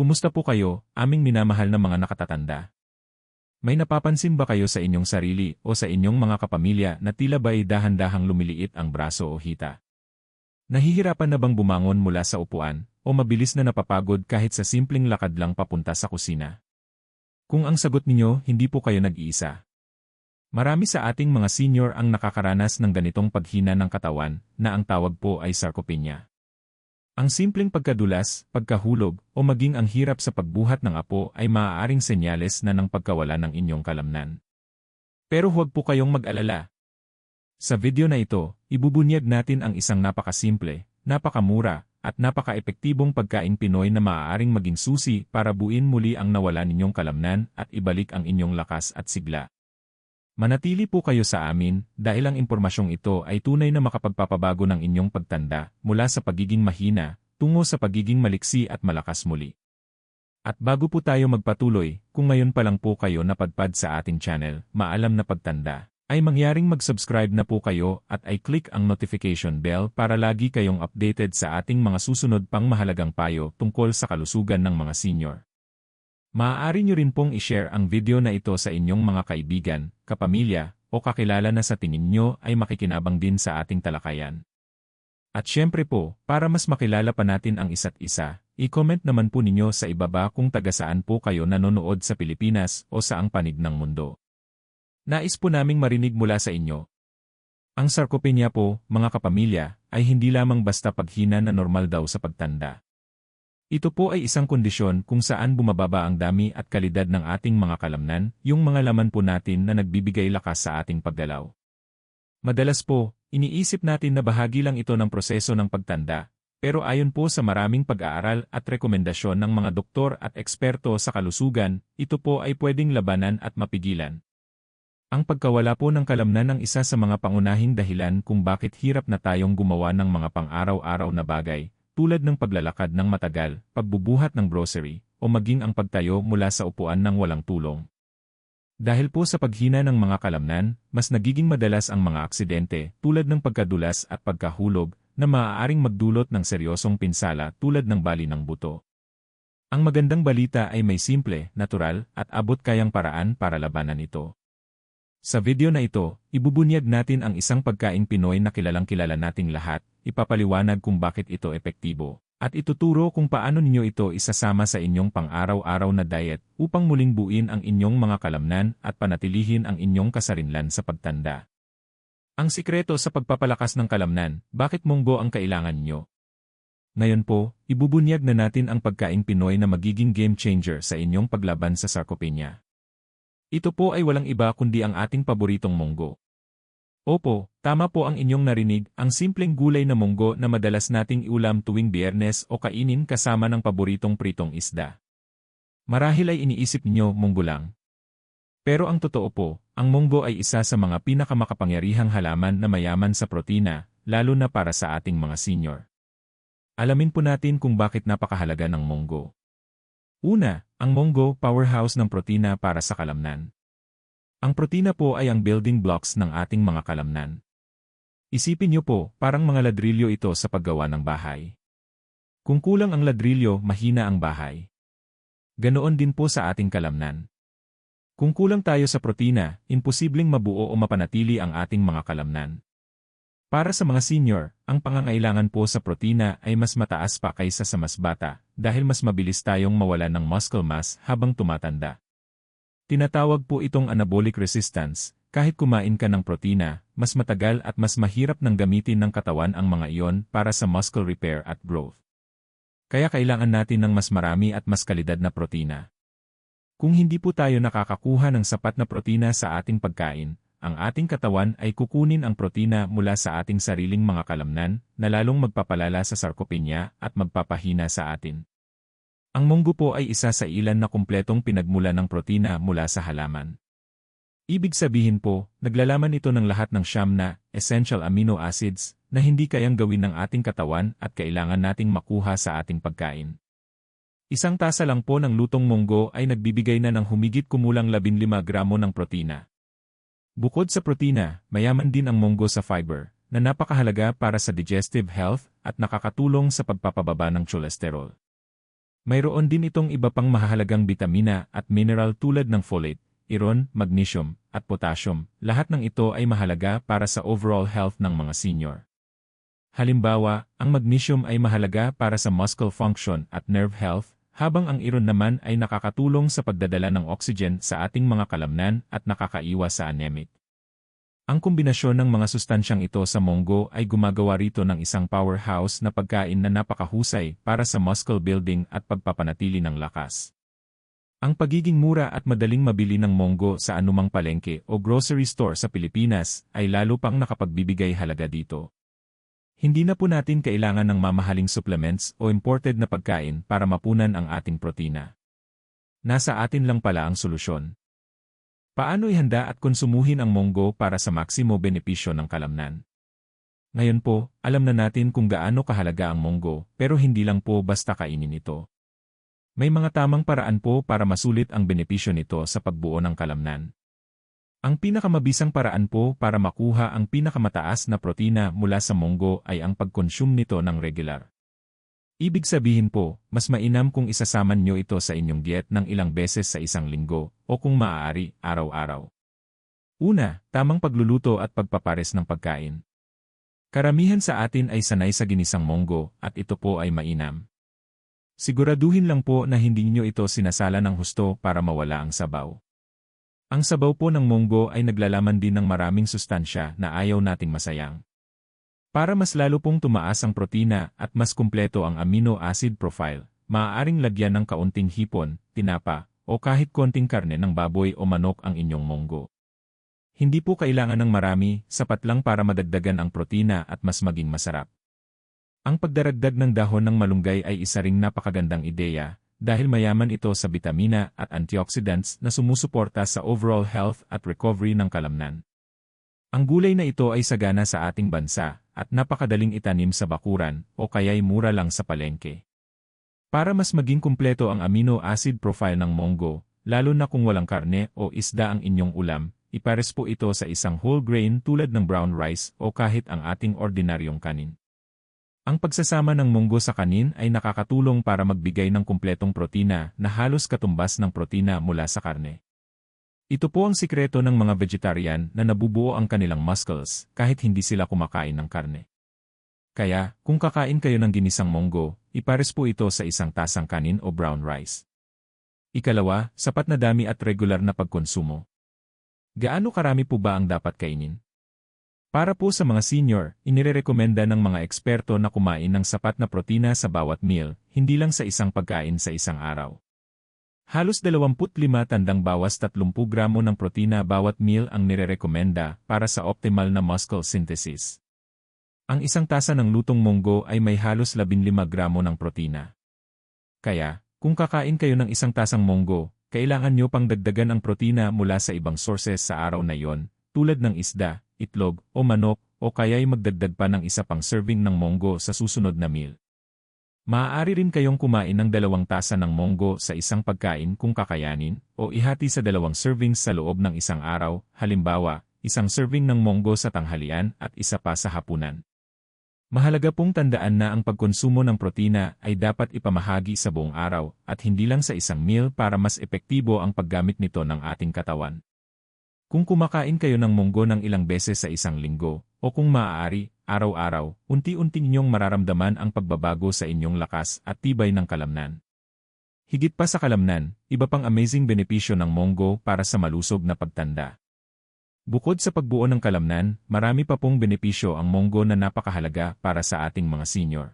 Kumusta po kayo, aming minamahal na mga nakatatanda? May napapansin ba kayo sa inyong sarili o sa inyong mga kapamilya na tila ba'y dahan-dahang lumiliit ang braso o hita? Nahihirapan na bang bumangon mula sa upuan o mabilis na napapagod kahit sa simpleng lakad lang papunta sa kusina? Kung ang sagot ninyo, hindi po kayo nag-iisa. Marami sa ating mga senior ang nakakaranas ng ganitong paghina ng katawan na ang tawag po ay sarcopenia. Ang simpleng pagkadulas, pagkahulog, o maging ang hirap sa pagbuhat ng apo ay maaaring senyales na ng pagkawala ng inyong kalamnan. Pero huwag po kayong mag-alala. Sa video na ito, ibubunyag natin ang isang napakasimple, napakamura, at napaka-epektibong pagkain Pinoy na maaaring maging susi para buin muli ang nawala ninyong kalamnan at ibalik ang inyong lakas at sigla. Manatili po kayo sa amin dahil ang impormasyong ito ay tunay na makapagpapabago ng inyong pagtanda mula sa pagiging mahina tungo sa pagiging maliksi at malakas muli. At bago po tayo magpatuloy, kung ngayon pa lang po kayo napadpad sa ating channel, Maalam na Pagtanda, ay mangyaring mag-subscribe na po kayo at ay click ang notification bell para lagi kayong updated sa ating mga susunod pang mahalagang payo tungkol sa kalusugan ng mga senior. Maaari nyo rin pong i-share ang video na ito sa inyong mga kaibigan, kapamilya, o kakilala na sa tingin nyo ay makikinabang din sa ating talakayan. At syempre po, para mas makilala pa natin ang isa't isa, i-comment naman po ninyo sa ibaba kung taga saan po kayo nanonood sa Pilipinas o sa ang panig ng mundo. Nais po naming marinig mula sa inyo. Ang sarcopenia po, mga kapamilya, ay hindi lamang basta paghina na normal daw sa pagtanda. Ito po ay isang kondisyon kung saan bumababa ang dami at kalidad ng ating mga kalamnan, yung mga laman po natin na nagbibigay lakas sa ating paggalaw. Madalas po, iniisip natin na bahagi lang ito ng proseso ng pagtanda, pero ayon po sa maraming pag-aaral at rekomendasyon ng mga doktor at eksperto sa kalusugan, ito po ay pwedeng labanan at mapigilan. Ang pagkawala po ng kalamnan ang isa sa mga pangunahing dahilan kung bakit hirap na tayong gumawa ng mga pang-araw-araw na bagay, tulad ng paglalakad ng matagal, pagbubuhat ng grocery, o maging ang pagtayo mula sa upuan ng walang tulong. Dahil po sa paghina ng mga kalamnan, mas nagiging madalas ang mga aksidente tulad ng pagkadulas at pagkahulog na maaaring magdulot ng seryosong pinsala tulad ng bali ng buto. Ang magandang balita ay may simple, natural, at abot kayang paraan para labanan ito. Sa video na ito, ibubunyag natin ang isang pagkain Pinoy na kilalang kilala nating lahat, ipapaliwanag kung bakit ito epektibo, at ituturo kung paano ninyo ito isasama sa inyong pang-araw-araw na diet upang muling buin ang inyong mga kalamnan at panatilihin ang inyong kasarinlan sa pagtanda. Ang sikreto sa pagpapalakas ng kalamnan, bakit munggo ang kailangan nyo? Ngayon po, ibubunyag na natin ang pagkain Pinoy na magiging game changer sa inyong paglaban sa sarcopenia. Ito po ay walang iba kundi ang ating paboritong munggo. Opo, tama po ang inyong narinig, ang simpleng gulay na munggo na madalas nating iulam tuwing biyernes o kainin kasama ng paboritong pritong isda. Marahil ay iniisip niyo munggo lang. Pero ang totoo po, ang munggo ay isa sa mga pinakamakapangyarihang halaman na mayaman sa protina, lalo na para sa ating mga senior. Alamin po natin kung bakit napakahalaga ng munggo. Una, ang munggo, powerhouse ng protina para sa kalamnan. Ang protina po ay ang building blocks ng ating mga kalamnan. Isipin niyo po, parang mga ladrilyo ito sa paggawa ng bahay. Kung kulang ang ladrilyo, mahina ang bahay. Ganoon din po sa ating kalamnan. Kung kulang tayo sa protina, imposibleng mabuo o mapanatili ang ating mga kalamnan. Para sa mga senior, ang pangangailangan po sa protina ay mas mataas pa kaysa sa mas bata dahil mas mabilis tayong mawala ng muscle mass habang tumatanda. Tinatawag po itong anabolic resistance. Kahit kumain ka ng protina, mas matagal at mas mahirap nang gamitin ng katawan ang mga iyon para sa muscle repair at growth. Kaya kailangan natin ng mas marami at mas kalidad na protina. Kung hindi po tayo nakakakuha ng sapat na protina sa ating pagkain, ang ating katawan ay kukunin ang protina mula sa ating sariling mga kalamnan na lalong magpapalala sa sarcopenia at magpapahina sa atin. Ang munggo po ay isa sa ilan na kumpletong pinagmula ng protina mula sa halaman. Ibig sabihin po, naglalaman ito ng lahat ng siyam na essential amino acids na hindi kayang gawin ng ating katawan at kailangan nating makuha sa ating pagkain. Isang tasa lang po ng lutong munggo ay nagbibigay na ng humigit kumulang 15 gramo ng protina. Bukod sa protina, mayaman din ang munggo sa fiber, na napakahalaga para sa digestive health at nakakatulong sa pagpapababa ng cholesterol. Mayroon din itong iba pang mahalagang bitamina at mineral tulad ng folate, iron, magnesium, at potassium. Lahat ng ito ay mahalaga para sa overall health ng mga senior. Halimbawa, ang magnesium ay mahalaga para sa muscle function at nerve health, habang ang iron naman ay nakakatulong sa pagdadala ng oxygen sa ating mga kalamnan at nakakaiwas sa anemic. Ang kombinasyon ng mga sustansyang ito sa monggo ay gumagawa rito ng isang powerhouse na pagkain na napakahusay para sa muscle building at pagpapanatili ng lakas. Ang pagiging mura at madaling mabili ng monggo sa anumang palengke o grocery store sa Pilipinas ay lalo pang nakapagbibigay halaga dito. Hindi na po natin kailangan ng mamahaling supplements o imported na pagkain para mapunan ang ating protina. Nasa atin lang pala ang solusyon. Paano ihanda at konsumuhin ang monggo para sa maksimo benepisyo ng kalamnan? Ngayon po, alam na natin kung gaano kahalaga ang monggo, pero hindi lang po basta kainin ito. May mga tamang paraan po para masulit ang benepisyo nito sa pagbuo ng kalamnan. Ang pinakamabisang paraan po para makuha ang pinakamataas na protina mula sa monggo ay ang pag-consume nito ng regular. Ibig sabihin po, mas mainam kung isasaman nyo ito sa inyong diet ng ilang beses sa isang linggo, o kung maaari, araw-araw. Una, tamang pagluluto at pagpapares ng pagkain. Karamihan sa atin ay sanay sa ginisang monggo, at ito po ay mainam. Siguraduhin lang po na hindi nyo ito sinasala ng husto para mawala ang sabaw. Ang sabaw po ng monggo ay naglalaman din ng maraming sustansya na ayaw nating masayang. Para mas lalo pong tumaas ang protina at mas kumpleto ang amino acid profile, maaaring lagyan ng kaunting hipon, tinapa, o kahit konting karne ng baboy o manok ang inyong monggo. Hindi po kailangan ng marami, sapat lang para madagdagan ang protina at mas maging masarap. Ang pagdaragdag ng dahon ng malunggay ay isa ring napakagandang ideya, dahil mayaman ito sa bitamina at antioxidants na sumusuporta sa overall health at recovery ng kalamnan. Ang gulay na ito ay sagana sa ating bansa, at napakadaling itanim sa bakuran o kaya'y mura lang sa palengke. Para mas maging kumpleto ang amino acid profile ng monggo, lalo na kung walang karne o isda ang inyong ulam, ipares po ito sa isang whole grain tulad ng brown rice o kahit ang ating ordinaryong kanin. Ang pagsasama ng munggo sa kanin ay nakakatulong para magbigay ng kumpletong protina na halos katumbas ng protina mula sa karne. Ito po ang sikreto ng mga vegetarian na nabubuo ang kanilang muscles kahit hindi sila kumakain ng karne. Kaya, kung kakain kayo ng ginisang monggo, ipares po ito sa isang tasang kanin o brown rice. Ikalawa, sapat na dami at regular na pagkonsumo. Gaano karami po ba ang dapat kainin? Para po sa mga senior, inirerekomenda ng mga eksperto na kumain ng sapat na protina sa bawat meal, hindi lang sa isang pagkain sa isang araw. Halos 25 tandang bawas 30 gramo ng protina bawat meal ang nirerekomenda para sa optimal na muscle synthesis. Ang isang tasa ng lutong munggo ay may halos 15 gramo ng protina. Kaya, kung kakain kayo ng isang tasang munggo, kailangan nyo pang dagdagan ang protina mula sa ibang sources sa araw na yon, tulad ng isda, itlog, o manok, o kaya'y magdagdag pa ng isa pang serving ng munggo sa susunod na meal. Maaari rin kayong kumain ng dalawang tasa ng monggo sa isang pagkain kung kakayanin, o ihati sa dalawang servings sa loob ng isang araw, halimbawa, isang serving ng monggo sa tanghalian at isa pa sa hapunan. Mahalaga pong tandaan na ang pagkonsumo ng protina ay dapat ipamahagi sa buong araw at hindi lang sa isang meal para mas epektibo ang paggamit nito ng ating katawan. Kung kumakain kayo ng monggo ng ilang beses sa isang linggo, o kung maaari, araw-araw, unti-unti ninyong mararamdaman ang pagbabago sa inyong lakas at tibay ng kalamnan. Higit pa sa kalamnan, iba pang amazing benepisyo ng monggo para sa malusog na pagtanda. Bukod sa pagbuo ng kalamnan, marami pa pong benepisyo ang monggo na napakahalaga para sa ating mga senior.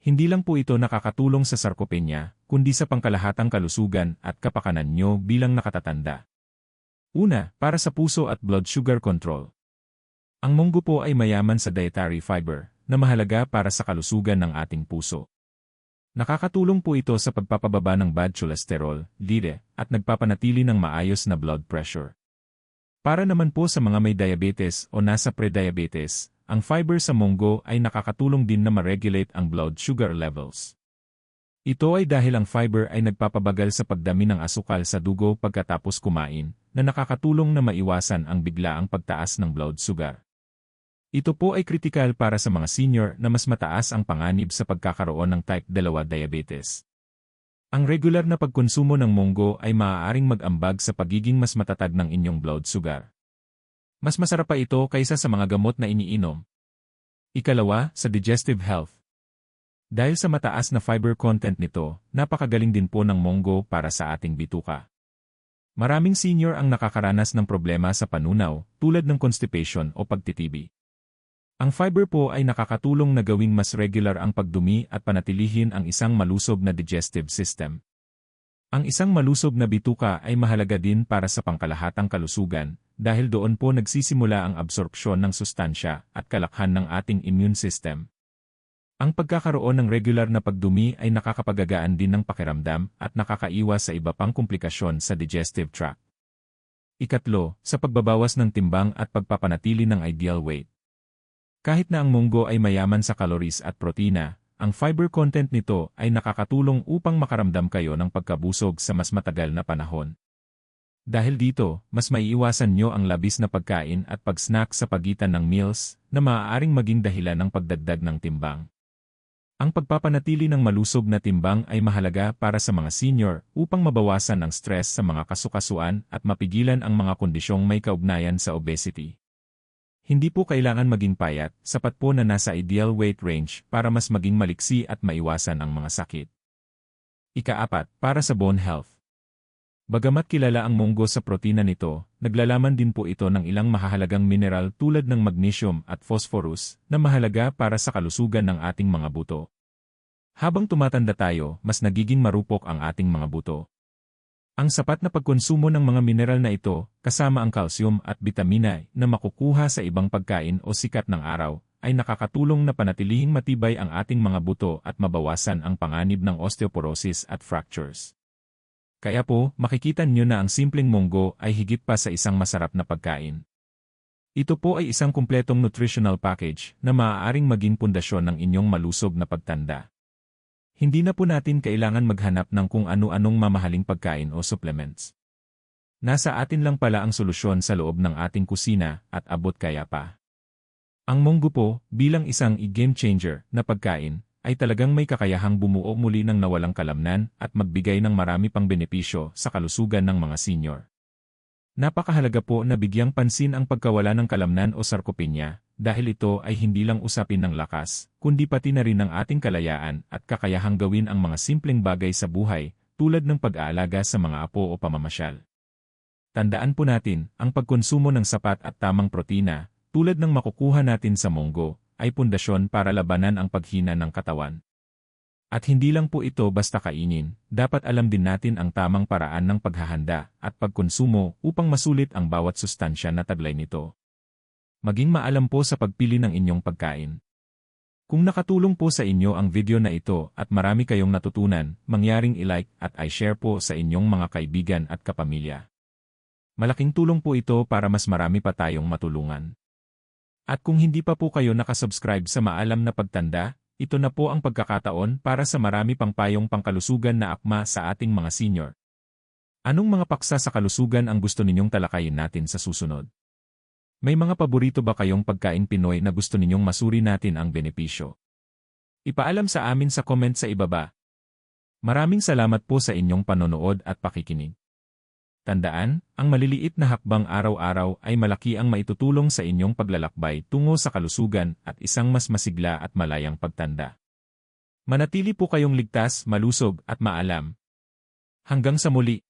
Hindi lang po ito nakakatulong sa sarkopenia, kundi sa pangkalahatang kalusugan at kapakanan nyo bilang nakatatanda. Una, para sa puso at blood sugar control. Ang munggo po ay mayaman sa dietary fiber, na mahalaga para sa kalusugan ng ating puso. Nakakatulong po ito sa pagpapababa ng bad cholesterol, lide, at nagpapanatili ng maayos na blood pressure. Para naman po sa mga may diabetes o nasa pre-diabetes, ang fiber sa munggo ay nakakatulong din na ma-regulate ang blood sugar levels. Ito ay dahil ang fiber ay nagpapabagal sa pagdami ng asukal sa dugo pagkatapos kumain, na nakakatulong na maiwasan ang biglaang pagtaas ng blood sugar. Ito po ay kritikal para sa mga senior na mas mataas ang panganib sa pagkakaroon ng type 2 diabetes. Ang regular na pagkonsumo ng munggo ay maaaring mag-ambag sa pagiging mas matatag ng inyong blood sugar. Mas masarap pa ito kaysa sa mga gamot na iniinom. Ikalawa, sa digestive health. Dahil sa mataas na fiber content nito, napakagaling din po ng munggo para sa ating bituka. Maraming senior ang nakakaranas ng problema sa panunaw, tulad ng constipation o pagtitibi. Ang fiber po ay nakakatulong na gawing mas regular ang pagdumi at panatilihin ang isang malusob na digestive system. Ang isang malusob na bituka ay mahalaga din para sa pangkalahatang kalusugan dahil doon po nagsisimula ang absorpsyon ng sustansya at kalakhan ng ating immune system. Ang pagkakaroon ng regular na pagdumi ay nakakapagagaan din ng pakiramdam at nakakaiwas sa iba pang komplikasyon sa digestive tract. Ikatlo, sa pagbabawas ng timbang at pagpapanatili ng ideal weight. Kahit na ang munggo ay mayaman sa calories at protina, ang fiber content nito ay nakakatulong upang makaramdam kayo ng pagkabusog sa mas matagal na panahon. Dahil dito, mas maiiwasan nyo ang labis na pagkain at pag-snack sa pagitan ng meals na maaaring maging dahilan ng pagdagdag ng timbang. Ang pagpapanatili ng malusog na timbang ay mahalaga para sa mga senior upang mabawasan ang stress sa mga kasukasuan at mapigilan ang mga kondisyong may kaugnayan sa obesity. Hindi po kailangan maging payat, sapat po na nasa ideal weight range para mas maging maliksi at maiwasan ang mga sakit. Ikaapat, para sa bone health. Bagamat kilala ang munggo sa protina nito, naglalaman din po ito ng ilang mahahalagang mineral tulad ng magnesium at phosphorus na mahalaga para sa kalusugan ng ating mga buto. Habang tumatanda tayo, mas nagiging marupok ang ating mga buto. Ang sapat na pagkonsumo ng mga mineral na ito, kasama ang calcium at vitamina na makukuha sa ibang pagkain o sikat ng araw, ay nakakatulong na panatilihing matibay ang ating mga buto at mabawasan ang panganib ng osteoporosis at fractures. Kaya po, makikita nyo na ang simpleng munggo ay higit pa sa isang masarap na pagkain. Ito po ay isang kumpletong nutritional package na maaaring maging pundasyon ng inyong malusog na pagtanda. Hindi na po natin kailangan maghanap ng kung ano-anong mamahaling pagkain o supplements. Nasa atin lang pala ang solusyon sa loob ng ating kusina at abot kaya pa. Ang munggo po, bilang isang i-game changer na pagkain, ay talagang may kakayahang bumuo muli ng nawalang kalamnan at magbigay ng marami pang benepisyo sa kalusugan ng mga senior. Napakahalaga po na bigyang pansin ang pagkawala ng kalamnan o sarkopenia, dahil ito ay hindi lang usapin ng lakas, kundi pati na rin ng ating kalayaan at kakayahang gawin ang mga simpleng bagay sa buhay, tulad ng pag-aalaga sa mga apo o pamamasyal. Tandaan po natin, ang pagkonsumo ng sapat at tamang protina, tulad ng makukuha natin sa munggo, ay pundasyon para labanan ang paghina ng katawan. At hindi lang po ito basta kainin, dapat alam din natin ang tamang paraan ng paghahanda at pagkonsumo upang masulit ang bawat sustansya na taglay nito. Maging maalam po sa pagpili ng inyong pagkain. Kung nakatulong po sa inyo ang video na ito at marami kayong natutunan, mangyaring ilike at i-share po sa inyong mga kaibigan at kapamilya. Malaking tulong po ito para mas marami pa tayong matulungan. At kung hindi pa po kayo nakasubscribe sa Maalam na Pagtanda, ito na po ang pagkakataon para sa marami pang payong pangkalusugan na akma sa ating mga senior. Anong mga paksa sa kalusugan ang gusto ninyong talakayin natin sa susunod? May mga paborito ba kayong pagkain Pinoy na gusto ninyong masuri natin ang benepisyo? Ipaalam sa amin sa comment sa ibaba. Maraming salamat po sa inyong panonood at pakikinig. Tandaan, ang maliliit na hakbang araw-araw ay malaki ang maitutulong sa inyong paglalakbay tungo sa kalusugan at isang mas masigla at malayang pagtanda. Manatili po kayong ligtas, malusog at maalam. Hanggang sa muli.